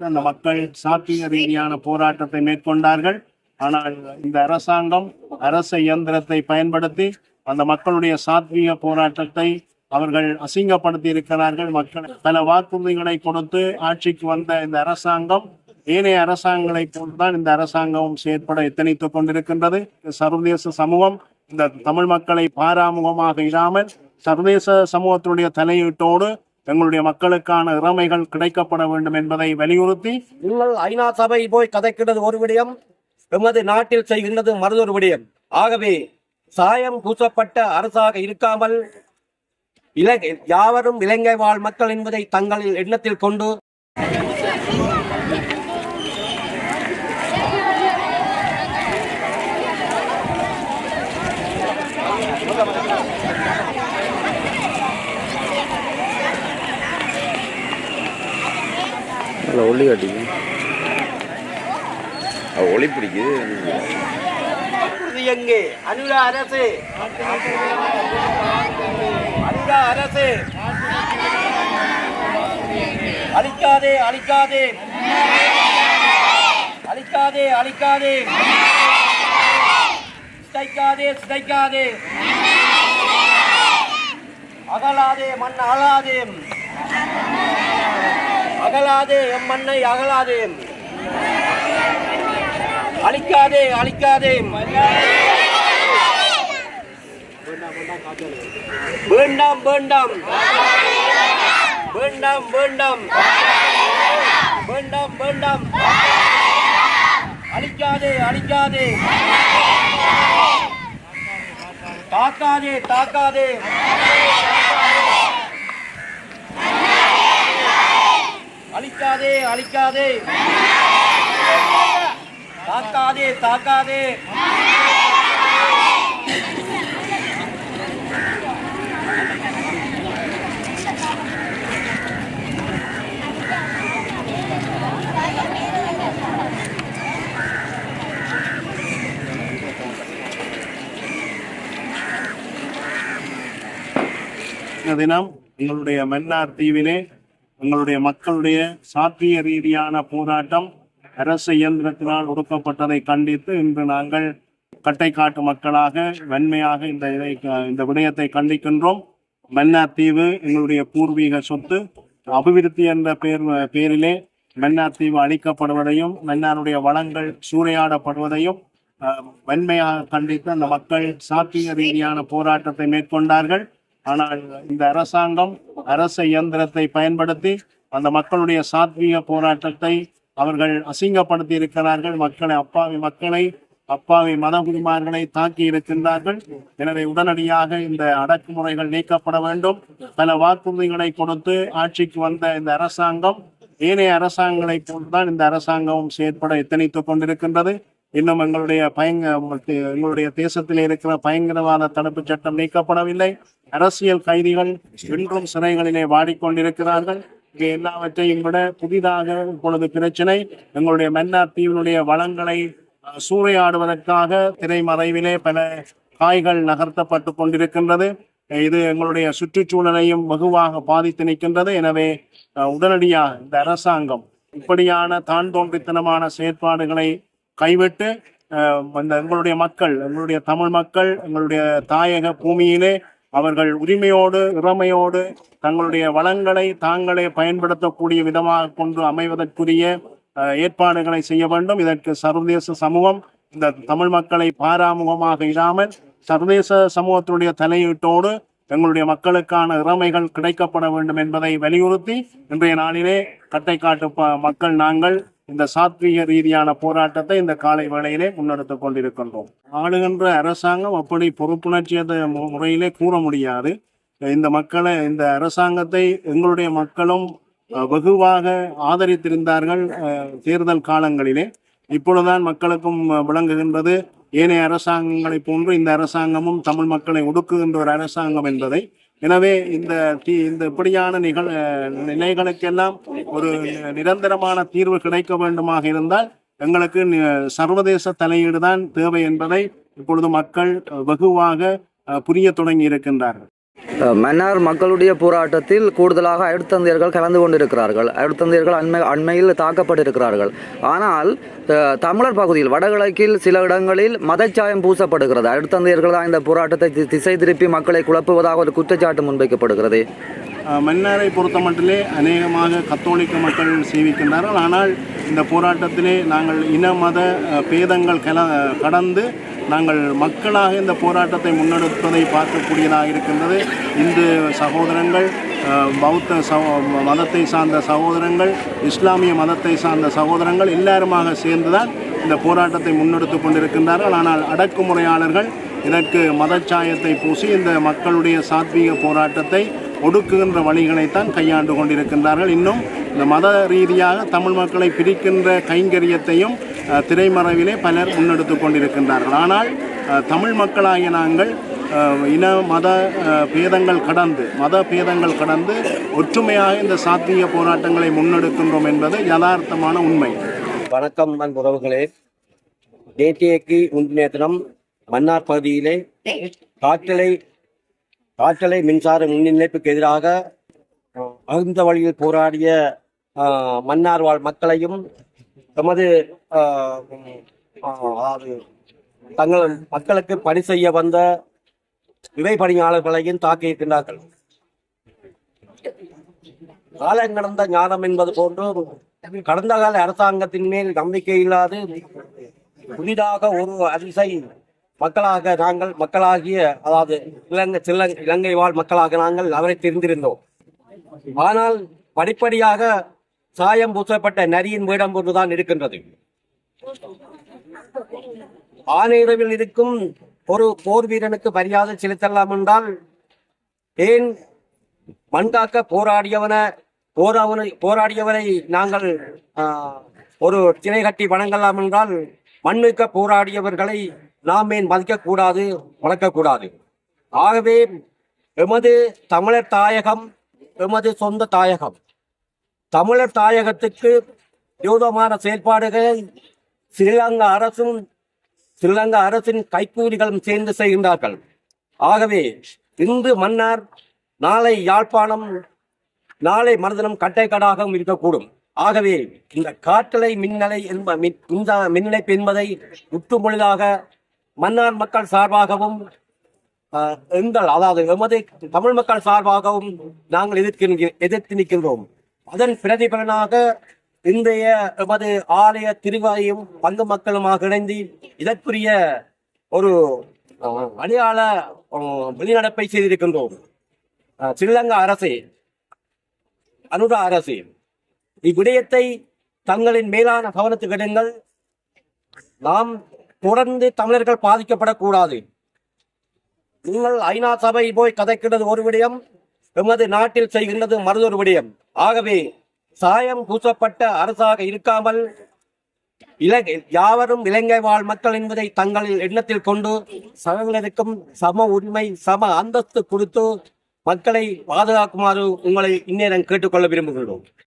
அந்த மக்கள் சாத்திய ரீதியான போராட்டத்தை மேற்கொண்டார்கள். ஆனால் இந்த அரசாங்கம் அரச இயந்திரத்தை பயன்படுத்தி அந்த மக்களுடைய சாத்வீக போராட்டத்தை அவர்கள் அசிங்கப்படுத்தி இருக்கிறார்கள். மக்கள் பல வாக்குறுதிகளை கொடுத்து ஆட்சிக்கு வந்த இந்த அரசாங்கம் ஏனைய அரசாங்கங்களை போன்றுதான் இந்த அரசாங்கமும் செயற்பட எத்தனைத்துக் கொண்டிருக்கின்றது. சர்வதேச சமூகம் இந்த தமிழ் மக்களை பாராமுகமாக இல்லாமல் சர்வதேச சமூகத்தினுடைய தலையீட்டோடு எங்களுடைய மக்களுக்கான இறமைகள் கிடைக்கப்பட வேண்டும் என்பதை வலியுறுத்தி நீங்கள் ஐநா சபை போய் கதைக்கிறது ஒரு விடயம் எமது நாட்டில் செய்கின்றது மறுதொரு விடயம். ஆகவே சாயம் பூசப்பட்ட அரசாக இருக்காமல் இலங்கை யாவரும் இலங்கை வாழ் மக்கள் என்பதை தங்கள் எண்ணத்தில் கொண்டு காட்டிக்கு அது ஒளி பிடிக்குது. எங்கே? அனுரா அரசு. அனுரா அரசு. அழிக்காதே அழிக்காதே. அழிக்காதே அழிக்காதே. சிதைக்காதே சிதைக்காதே. அகலாதே மண் அகலாதே. அகலாதே எம் மண்ணை அகலாதே அழிக்காதே அழிக்காதே வேண்டாம் வேண்டாம். வேண்டாம் வேண்டாம். வேண்டாம் வேண்டாம். அழிக்காதே அழிக்காதே. தாக்காதே தாக்காதே. அழிக்காதே அழிக்காதே. தாக்காதே தாக்காதே. தினம் எங்களுடைய மன்னார் தீவிலே எங்களுடைய மக்களுடைய சாத்திய ரீதியான போராட்டம் அரசு இயந்திரத்தினால் ஒடுக்கப்பட்டதை கண்டித்து இன்று நாங்கள் கட்டைக்காட்டு மக்களாக வன்மையாக இந்த இதை இந்த விடயத்தை கண்டிக்கின்றோம். மன்னார் தீவு எங்களுடைய பூர்வீக சொத்து அபிவிருத்தி என்ற பேர் பேரிலே மன்னார் தீவு அழிக்கப்படுவதையும் மன்னாருடைய வளங்கள் சூறையாடப்படுவதையும் அஹ், வன்மையாக கண்டித்து அந்த மக்கள் சாத்திய ரீதியான போராட்டத்தை மேற்கொண்டார்கள். ஆனால் இந்த அரசாங்கம் அரச இயந்திரத்தை பயன்படுத்தி அந்த மக்களுடைய சாத்வீக போராட்டத்தை அவர்கள் அசிங்கப்படுத்தி இருக்கிறார்கள் மக்களை அப்பாவி மக்களை அப்பாவி மதகுருமார்களை தாக்கி இருக்கின்றார்கள். எனவே உடனடியாக இந்த அடக்குமுறைகள் நீக்கப்பட வேண்டும். பல வாக்குறுதிகளை கொடுத்து ஆட்சிக்கு வந்த இந்த அரசாங்கம் ஏனைய அரசாங்கங்களை போன்றுதான் இந்த அரசாங்கமும் செயற்பட எத்தனைத்துக் கொண்டிருக்கின்றது. இன்னும் எங்களுடைய பயங்க எங்களுடைய தேசத்தில் இருக்கிற பயங்கரவாத தடுப்பு சட்டம் நீக்கப்படவில்லை. அரசியல் கைதிகள் இன்றும் சிறைகளிலே வாடிக்கொண்டிருக்கிறார்கள். இங்கே எல்லாவற்றையும் விட புதிதாக இப்பொழுது பிரச்சனை எங்களுடைய மன்னார் தீவினுடைய வளங்களை சூறையாடுவதற்காக திரைமறைவிலே பல காய்கள் நகர்த்தப்பட்டு கொண்டிருக்கின்றது. இது எங்களுடைய சுற்றுச்சூழலையும் வெகுவாக பாதித்து நிற்கின்றது. எனவே உடனடியாக இந்த அரசாங்கம் இப்படியான தான் தோன்றித்தனமான செயற்பாடுகளை கைவிட்டு இந்த எங்களுடைய மக்கள் எங்களுடைய தமிழ் மக்கள் எங்களுடைய தாயக பூமியிலே அவர்கள் உரிமையோடு இறமையோடு தங்களுடைய வளங்களை தாங்களே பயன்படுத்தக்கூடிய விதமாக கொண்டு அமைவதற்குரிய ஏற்பாடுகளை செய்ய வேண்டும். இதற்கு சர்வதேச சமூகம் இந்த தமிழ் மக்களை பாராமுகமாக இல்லாமல் சர்வதேச சமூகத்தினுடைய தலையீட்டோடு எங்களுடைய மக்களுக்கான இறமைகள் கிடைக்கப்பட வேண்டும் என்பதை வலியுறுத்தி இன்றைய நாளிலே கட்டைக்காட்டு ப- மக்கள் நாங்கள் இந்த சாத்வீக ரீதியான போராட்டத்தை இந்த காலை வேளையிலே முன்னெடுத்துக் கொண்டிருக்கின்றோம். ஆளுகின்ற அரசாங்கம் அப்படி பொறுப்புணர்ச்சியத முறையிலே கூற முடியாது. இந்த மக்களை இந்த அரசாங்கத்தை எங்களுடைய மக்களும் வெகுவாக ஆதரித்திருந்தார்கள் தேர்தல் காலங்களிலே. இப்பொழுதுதான் மக்களுக்கும் விளங்குகின்றது ஏனைய அரசாங்கங்களைப் போன்று இந்த அரசாங்கமும் தமிழ் மக்களை ஒடுக்குகின்ற ஒரு அரசாங்கம் என்பதை. எனவே இந்த தீ- இந்த இப்படியான நிகழ் அஹ், நிலைகளுக்கெல்லாம் ஒரு நிரந்தரமான தீர்வு கிடைக்க வேண்டுமாக இருந்தால் எங்களுக்கு சர்வதேச தலையீடு தான் தேவை என்பதை இப்பொழுது மக்கள் அஹ், வெகுவாக அஹ், புரிய தொடங்கி இருக்கின்றார்கள். மன்னார் மக்களுடைய போராட்டத்தில் கூடுதலாக அழுத்தந்தியர்கள் கலந்து கொண்டிருக்கிறார்கள். அழுத்தந்தியர்கள் அண்மை அண்மையில் தாக்கப்பட்டிருக்கிறார்கள். ஆனால் தமிழர் பகுதியில் வடகிழக்கில் சில இடங்களில் மதச்சாயம் பூசப்படுகிறது. அழுத்தந்தியர்கள் தான் இந்த போராட்டத்தை தி- திசை திருப்பி மக்களை குழப்புவதாக ஒரு குற்றச்சாட்டு முன்வைக்கப்படுகிறது. மன்னாரை பொறுத்த மட்டிலே அநேகமாக கத்தோலிக்க மக்கள் சேவிக்கின்றார்கள். ஆனால் இந்த போராட்டத்திலே நாங்கள் இன மத பேதங்கள் கல கடந்து நாங்கள் மக்களாக இந்த போராட்டத்தை முன்னெடுப்பதை பார்க்கக்கூடியதாக இருக்கின்றது. இந்து சகோதரங்கள் பௌத்த சகோ மதத்தை சார்ந்த சகோதரங்கள் இஸ்லாமிய மதத்தை சார்ந்த சகோதரங்கள் எல்லாருமாக சேர்ந்துதான் இந்த போராட்டத்தை முன்னெடுத்து கொண்டிருக்கின்றார்கள். ஆனால் அடக்குமுறையாளர்கள் இதற்கு மதச்சாயத்தை பூசி இந்த மக்களுடைய சாத்வீக போராட்டத்தை ஒடுக்குகின்ற வழிகளைத்தான் கையாண்டு கொண்டிருக்கின்றார்கள். இன்னும் இந்த மத ரீதியாக தமிழ் மக்களை பிரிக்கின்ற கைங்கரியத்தையும் திரைமறைவிலே பலர் முன்னெடுத்து கொண்டிருக்கின்றார்கள். ஆனால் தமிழ் மக்களாகிய நாங்கள் இன மத பேதங்கள் கடந்து மத பேதங்கள் கடந்து ஒற்றுமையாக இந்த சாத்திய போராட்டங்களை முன்னெடுக்கின்றோம் என்பது யதார்த்தமான உண்மை. வணக்கம் நண்பு உறவுகளே. நேற்றைக்கு முந்தின தினம் மன்னார் பகுதியிலே காற்றலை காற்றலை மின்சார முன்னிலைப்புக்கு எதிராக மகிழ்ந்த அகுந்த வழியில் போராடிய மன்னார் வாழ் மக்களையும் எமது அதாவது தங்கள் மக்களுக்கு பணி செய்ய வந்த இறை பணியாளர்களையும் தாக்கியிருக்கின்றார்கள் காலம் கடந்த ஞானம் என்பது போன்று கடந்த கால அரசாங்கத்தின் மேல் நம்பிக்கை இல்லாது புதிதாக ஒரு அதிசை மக்களாக நாங்கள் மக்களாகிய அதாவது இலங்கை சில இலங்கை வாழ் மக்களாக நாங்கள் அவரை தெரிந்திருந்தோம். ஆனால் படிப்படியாக சாயம் பூசப்பட்ட நரியின் வேடம் ஒன்றுதான் இருக்கின்றது. ஆணையரவில் இருக்கும் ஒரு போர் வீரனுக்கு மரியாதை செலுத்தலாம் என்றால் ஏன் மண்காக்க போராடியவன போராவனை போராடியவரை நாங்கள் ஒரு திணை கட்டி வணங்கலாம் என்றால் மண்ணுக்க போராடியவர்களை நாம் ஏன் மதிக்கக்கூடாது வளர்க்கக்கூடாது ஆகவே எமது தமிழர் தாயகம் எமது சொந்த தாயகம் தமிழர் தாயகத்துக்கு விரோதமான செயல்பாடுகளை ஸ்ரீலங்கா அரசும் ஸ்ரீலங்கா அரசின் கைக்கூலிகளும் சேர்ந்து செய்கின்றார்கள். ஆகவே இன்று மன்னார் நாளை யாழ்ப்பாணம் நாளை மனதிலும் கட்டைக்கடாகவும் இருக்கக்கூடும். ஆகவே இந்த காற்றலை மின்னலை என்ப மின் இந்த மின்னிணைப்பு என்பதை மொழியாக மன்னார் மக்கள் சார்பாகவும் எங்கள் அதாவது எமது தமிழ் மக்கள் சார்பாகவும் நாங்கள் எதிர்க்கின்ற எதிர்த்து நிற்கின்றோம். அதன் பிரதிபலனாக இன்றைய எமது ஆலய திருவாயும் பங்கு மக்களுமாக இணைந்து இதற்குரிய ஒரு அடையாள வெளிநடப்பை செய்திருக்கின்றோம். ஸ்ரீலங்கா அரசு அனுரா அரசு இவ்விடயத்தை தங்களின் மேலான கவனத்துக்கு எடுங்கள். நாம் தொடர்ந்து தமிழர்கள் பாதிக்கப்படக்கூடாது. நீங்கள் ஐநா சபை போய் கதைக்கிறது ஒரு விடயம் எமது நாட்டில் செய்கின்றது மருதொரு விடயம். ஆகவே சாயம் பூசப்பட்ட அரசாக இருக்காமல் இலங்கை யாவரும் இலங்கை வாழ் மக்கள் என்பதை தங்கள் எண்ணத்தில் கொண்டு சகலருக்கும் சம உரிமை சம அந்தஸ்து கொடுத்து மக்களை பாதுகாக்குமாறு உங்களை இந்நேரம் கேட்டுக்கொள்ள விரும்புகிறோம்